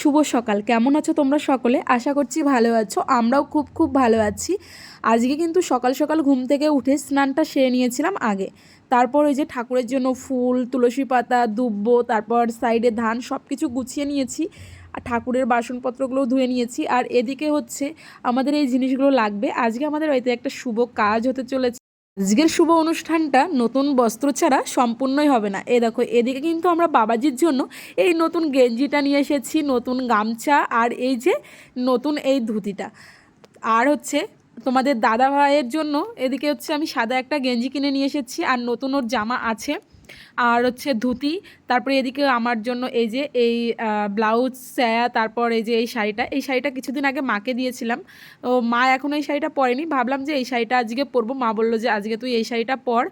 শুভ সকাল। কেমন আছো তোমরা সকলে? আশা করছি ভালো আছো। আমরাও খুব খুব ভালো আছি। আজকে কিন্তু সকাল সকাল ঘুম থেকে উঠে স্নানটা সেরে নিয়েছিলাম আগে। তারপর ওই যে ঠাকুরের জন্য ফুল, তুলসী পাতা, দুব্ব, তারপর সাইডে ধান সব কিছু গুছিয়ে নিয়েছি। আর ঠাকুরের বাসনপত্রগুলোও ধুয়ে নিয়েছি। আর এদিকে হচ্ছে আমাদের এই জিনিসগুলো লাগবে। আজকে আমাদের বাড়িতে একটা শুভ কাজ হতে চলেছে। আজকের শুভ অনুষ্ঠানটা নতুন বস্ত্র ছাড়া সম্পূর্ণই হবে না। এ দেখো, এদিকে কিন্তু আমরা বাবাজির জন্য এই নতুন গেঞ্জিটা নিয়ে এসেছি, নতুন গামছা আর এই যে নতুন এই ধুতিটা। আর হচ্ছে তোমাদের দাদা ভাইয়ের জন্য এদিকে হচ্ছে আমি সাদা একটা গেঞ্জি কিনে নিয়ে এসেছি আর নতুন ওর জামা আছে। আর হচ্ছে ধুতি, তারপরে এদিকে আমার জন্য এই যে এই ব্লাউজ স্যা তারপর এই যে এই শাড়িটা এই শাড়িটা কিছুদিন আগে মাকে দিয়েছিলাম। ও মা এখনও এই শাড়িটা পরেনি। ভাবলাম যে এই শাড়িটা আজকে পরবো। মা বলল যে আজকে তুই এই শাড়িটা পর।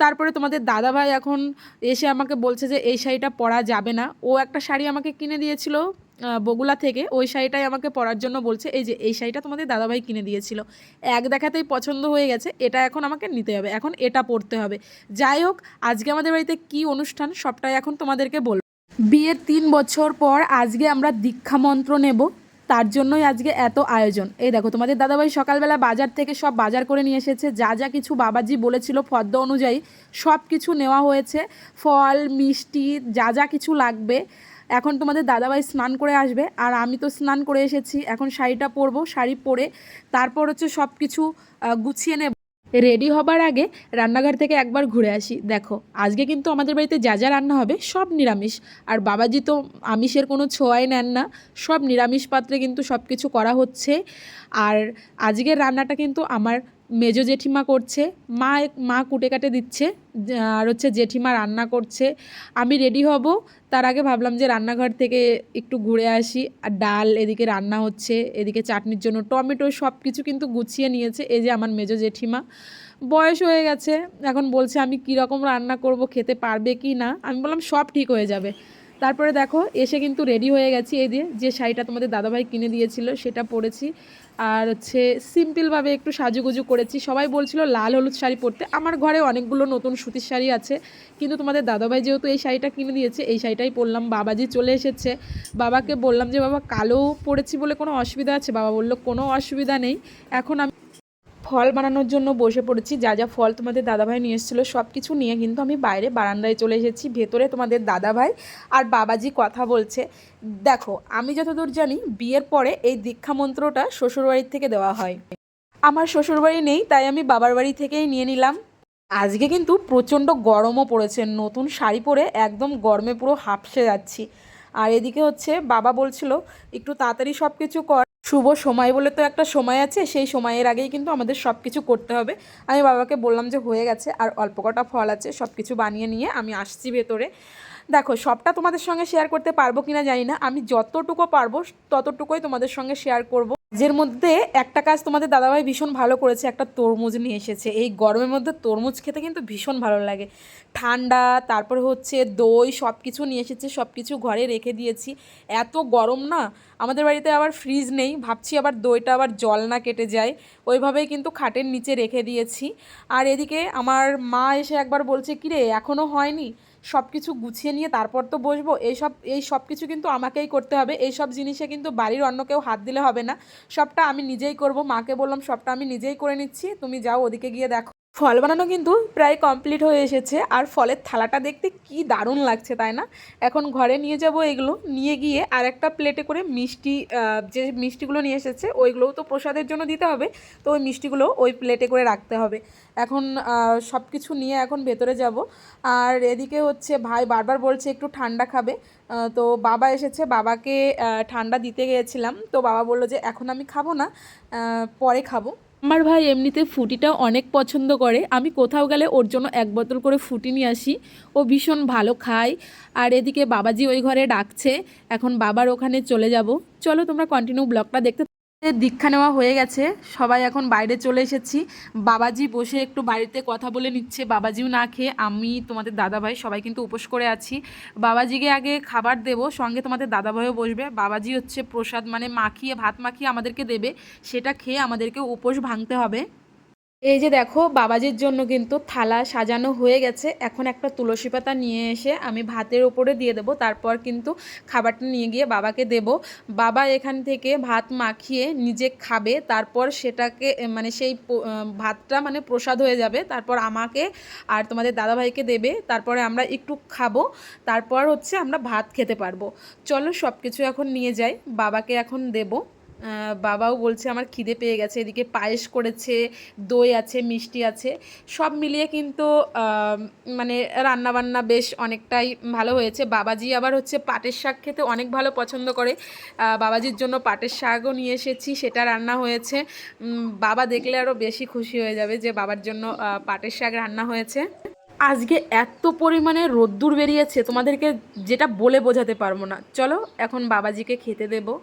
তারপরে তোমাদের দাদা ভাই এখন এসে আমাকে বলছে যে এই শাড়িটা পরা যাবে না। ও একটা শাড়ি আমাকে কিনে দিয়েছিল। বগুলা থেকে ওই শাড়িটাই আমাকে পরার জন্য বলছে, এই যে, এই শাড়িটা তোমাদের দাদাভাই কিনে দিয়েছিল। এক দেখাতেই পছন্দ হয়ে গেছে, এটা এখন আমাকে নিতে হবে, এখন এটা পরতে হবে। যাই হোক, আজকে আমাদের বাড়িতে কি অনুষ্ঠান সবটাই এখন তোমাদেরকে বলব বিয়ের তিন বছর পর আজকে আমরা দীক্ষা মন্ত্র নেব, তার জন্যই আজকে এত আয়োজন। এই দেখো, তোমাদের দাদাভাই সকালবেলা বাজার থেকে সব বাজার করে নিয়ে এসেছে, যা যা কিছু বাবাজি বলেছিল ফর্দ অনুযায়ী সব কিছু নেওয়া হয়েছে, ফল, মিষ্টি, যা যা কিছু লাগবে। এখন তোমাদের দাদাভাই স্নান করে আসবে, আর আমি তো স্নান করে এসেছি। এখন শাড়িটা পরবো, শাড়ি পরে তারপর হচ্ছে সব কিছু গুছিয়ে নেব। রেডি হবার আগে রান্নাঘর থেকে একবার ঘুরে আসি। দেখো, আজকে কিন্তু আমাদের বাড়িতে যা যা রান্না হবে সব নিরামিষ। আর বাবাজি তো আমিষের কোনো ছোঁয়াই নেন না। সব নিরামিষ পাত্রে কিন্তু সব কিছু করা হচ্ছে। আর আজকের রান্নাটা কিন্তু আমার মেজো জেঠিমা করছে, মা মা কুটে কাটে দিচ্ছে, আর হচ্ছে জেঠিমা রান্না করছে। আমি রেডি হব, তার আগে ভাবলাম যে রান্নাঘর থেকে একটু ঘুরে আসি। আর ডাল, এদিকে রান্না হচ্ছে, এদিকে চাটনির জন্য টমেটো সব কিছু কিন্তু গুছিয়ে নিয়েছে, এই যে আমার মেজো জেঠিমা। বয়স হয়ে গেছে, এখন বলছে আমি কীরকম রান্না করব, খেতে পারবে কি না? আমি বললাম সব ঠিক হয়ে যাবে। তারপরে দেখো, এসে কিন্তু রেডি হয়ে গেছি এই দিয়ে যে শাড়িটা তোমাদের দাদাভাই কিনে দিয়েছিল, সেটা পরেছি। আর হচ্ছে সিম্পলভাবে একটু সাজুগুজু করেছি। সবাই বলছিল লাল হলুদ শাড়ি পরতে। আমার ঘরে অনেকগুলো নতুন সুতির শাড়ি আছে। কিন্তু তোমাদের দাদাভাই যেহেতু এই শাড়িটা কিনে দিয়েছে, এই শাড়িটাই পরলাম। বাবাজি চলে এসেছে। বাবাকে বললাম যে, বাবা, কালো পরেছি বলে কোনো অসুবিধা আছে? বাবা বলল, কোনো অসুবিধা নেই। এখন আমি ফল বানানোর জন্য বসে পড়েছি, যা যা ফল তোমাদের দাদাভাই নিয়ে এসেছিল সব কিছু নিয়ে কিন্তু আমি বাইরে বারান্দায় চলে এসেছি, ভেতরে তোমাদের দাদাভাই আর বাবাজি কথা বলছে। দেখো, আমি যতদূর জানি বিয়ের পরে এই দীক্ষা মন্ত্রটা শ্বশুরবাড়ির থেকে দেওয়া হয়। আমার শ্বশুরবাড়ি নেই, তাই আমি বাবার বাড়ি থেকেই নিয়ে নিলাম। আজকে কিন্তু প্রচণ্ড গরমও পড়েছে, নতুন শাড়ি পরে একদম গরমে পুরো হাঁপসে যাচ্ছি। আর এদিকে হচ্ছে বাবা বলছিল, একটু তাড়াতাড়ি সব কিছু কর। শুভ সময় বলে তো একটা সময় আছে, সেই সময়ের আগেই কিন্তু আমাদের সব কিছু করতে হবে। আমি বাবাকে বললাম যে হয়ে গেছে, আর অল্প কটা ফল আছে সব কিছু বানিয়ে নিয়ে আমি আসছি ভেতরে। দেখো, সবটা তোমাদের সঙ্গে শেয়ার করতে পারব কিনা জানি না। আমি যতটুকু পারব, ততটুকুই তোমাদের সঙ্গে শেয়ার করব। যের মধ্যে একটা কাজ তোমাদের দাদাভাই ভীষণ ভালো করেছে, একটা তরমুজ নিয়ে এসেছে। এই গরমের মধ্যে তরমুজ খেতে কিন্তু ভীষণ ভালো লাগে। ঠান্ডা, তারপর হচ্ছে দই সব কিছু নিয়ে এসেছে সব কিছু ঘরে রেখে দিয়েছি। এত গরম না, আমাদের বাড়িতে আবার ফ্রিজ নেই। ভাবছি আবার দইটা আবার জল না কেটে যায়। ওইভাবেই কিন্তু খাটের নিচে রেখে দিয়েছি। আর এদিকে আমার মা এসে একবার বলছে, কিরে এখনও হয়নি? সব কিছু গুছিয়ে নিয়ে তারপর তো বসবো। এইসব, এই সব কিছু কিন্তু আমাকেই করতে হবে। এই সব জিনিসে কিন্তু বাড়ির অন্য কেউ হাত দিলে হবে না। সবটা আমি নিজেই করব। মাকে বললাম, সবটা আমি নিজেই করে নিচ্ছি। তুমি যাও ওদিকে গিয়ে দেখো। ফল বানানো কিন্তু প্রায় কমপ্লিট হয়ে এসেছে। আর ফলের থালাটা দেখতে কি দারুণ লাগছে, তাই না? এখন ঘরে নিয়ে যাব এগুলো। নিয়ে গিয়ে আর একটা প্লেটে করে মিষ্টি যে মিষ্টিগুলো নিয়ে এসেছে, ওইগুলোও তো প্রসাদের জন্য দিতে হবে। তো ওই মিষ্টিগুলো ওই প্লেটে করে রাখতে হবে। এখন সব কিছু নিয়ে এখন ভেতরে যাব। আর এদিকে হচ্ছে ভাই বারবার বলছে একটু ঠান্ডা খাবে। তো বাবা এসেছে। বাবাকে ঠান্ডা দিতে গিয়েছিলাম। তো বাবা বলল যে, এখন আমি খাব না পরে খাব। আমার ভাই এমনিতে ফুটিটা অনেক পছন্দ করে। আমি কোথাও গেলে ওর জন্য এক বোতল করে ফুটি নিয়ে আসি। ও ভীষণ ভালো খায়। আর এদিকে বাবাজি ওই ঘরে ডাকছে। এখন বাবার ওখানে চলে যাব। চলো তোমরা কন্টিনিউ ব্লগটা দেখতে দীক্ষা নেওয়া হয়ে গেছে, সবাই এখন বাইরে চলে এসেছি। বাবাজি বসে একটু বাড়িতে কথা বলে নিচ্ছে। বাবাজিও না খেয়ে আমি, তোমাদের দাদাভাই সবাই কিন্তু উপোস করে আছি। বাবাজিকে আগে খাবার দেব, সঙ্গে তোমাদের দাদাভাইও বসবে। বাবাজি হচ্ছে প্রসাদ মানে মাখিয়ে, ভাত মাখিয়ে আমাদেরকে দেবে। সেটা খেয়ে আমাদেরকে উপোস ভাঙতে হবে। এই যে দেখো, বাবাজির জন্য কিন্তু থালা সাজানো হয়ে গেছে। এখন একটা তুলসী পাতা নিয়ে এসে আমি ভাতের ওপরে দিয়ে দেবো। তারপর কিন্তু খাবারটা নিয়ে গিয়ে বাবাকে দেব। বাবা এখান থেকে ভাত মাখিয়ে নিজে খাবে। তারপর সেটাকে মানে সেই ভাতটা মানে প্রসাদ হয়ে যাবে। তারপর আমাকে আর তোমাদের দাদাভাইকে দেবে। তারপরে আমরা একটু খাব। তারপর হচ্ছে আমরা ভাত খেতে পারব। চলো সব কিছু এখন নিয়ে যাই। বাবাকে এখন দেবো। বাবাও বলছে, আমার খিদে পেয়ে গেছে, এদিকে পায়েস করেছে, দই আছে, মিষ্টি আছে। সব মিলিয়ে কিন্তু মানে রান্নাবান্না বেশ অনেকটাই ভালো হয়েছে। বাবাজি আবার হচ্ছে পাটের শাক খেতে অনেক ভালো পছন্দ করে। বাবাজির জন্য পাটের শাকও নিয়ে এসেছি, সেটা রান্না হয়েছে। বাবা দেখলে আরও বেশি খুশি হয়ে যাবে যে বাবার জন্য পাটের শাক রান্না হয়েছে। আজকে এত পরিমাণে রোদ্দুর বেরিয়েছে, তোমাদেরকে যেটা বলে বোঝাতে পারব না। চলো, এখন বাবাজিকে খেতে দেবো।